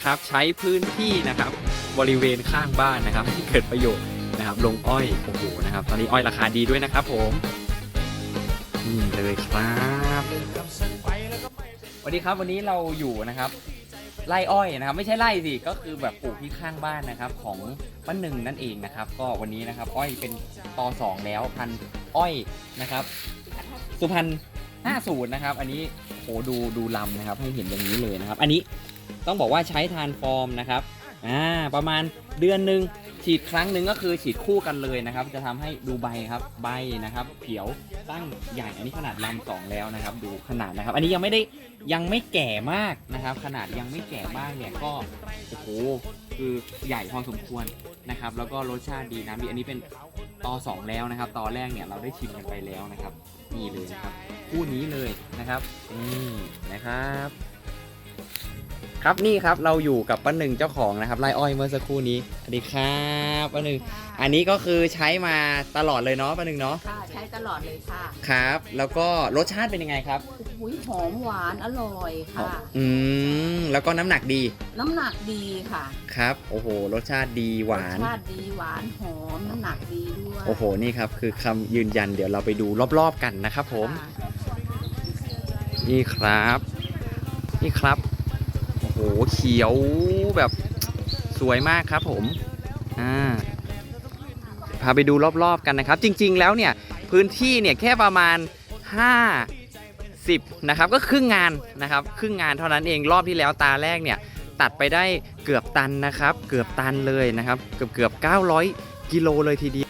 นะครับ ใช้พื้นที่นะครับ บริเวณข้างบ้านนะครับให้เกิดประโยชน์นะครับ ลงอ้อยโอ้โหนะครับ ตอนนี้อ้อยราคาดีด้วยนะครับ ผมนี่เลยครับสวัสดีครับวันนี้เราอยู่นะครับไร่อ้อยนะครับ ไม่ใช่ไร่สิก็คือแบบปลูกที่ข้างบ้านนะครับ ของป้าหนึ่งนั่นเองนะครับ ก็วันนี้นะครับ อ้อยเป็นตอสองแล้วพันอ้อยนะครับ สุพรรณ50นะครับ อันนี้โหดูดูลำนะครับ ให้เห็นอย่างนี้เลยนะครับ อันนี้ ต้องบอกว่าใช้ทานฟอร์มนะครับอ่าประมาณเดือนหนึ่งฉีดครั้งหนึ่งก็คือฉีดคู่กันเลยนะครับ จะทำให้ดูใบครับใบนะครับเขียวตั้งใหญ่อันนี้ขนาดลำสองแล้วนะครับ ดูขนาดนะครับ อันนี้ยังไม่ได้ยังไม่แก่มากนะครับ ขนาดยังไม่แก่มากเนี่ยก็โอ้โหคือใหญ่พอสมควรนะครับ แล้วก็รสชาติดีนะมีอันนี้เป็นตอสองแล้วนะครับตอแรกเนี่ยเราได้ชิมกันไปแล้วนะครับนี่เลยนะครับคู่นี้เลยนะครับนี่นะครับ ครับนี่ครับเราอยู่กับป้าหนึ่งเจ้าของนะครับไร่อ้อยเมื่อสักครู่นี้สวัสดีครับป้าหนึ่งอันนี้ก็คือใช้มาตลอดเลยเนาะป้าหนึ่งเนาะค่ะใช้ตลอดเลยค่ะครับ แล้วก็รสชาติเป็นยังไงครับหุยหอมหวานอร่อยค่ะ อืมแล้วก็น้ำหนักดีน้ำหนักดีค่ะครับโอ้โหรสชาติดีหวาน รสชาติดีหวานหอมน้ำหนักดีด้วยโอ้โหนี่ครับคือคำยืนยันเดี๋ยวเราไปดูรอบๆกันนะครับผม ค่ะนี่ครับ นี่ครับโอ้โห เขียวแบบสวยมากครับผมอ่าพาไปดูรอบๆกันนะครับ จริง ๆ แล้วเนี่ยพื้นที่เนี่ยแค่ประมาณ50นะครับก็ครึ่งงานนะครับครึ่งงานเท่านั้นเองรอบที่แล้วตาแรกเนี่ยตัดไปได้เกือบตันนะครับ เกือบตันเลยนะครับ เกือบเกือบ900 กิโลเลยทีเดียว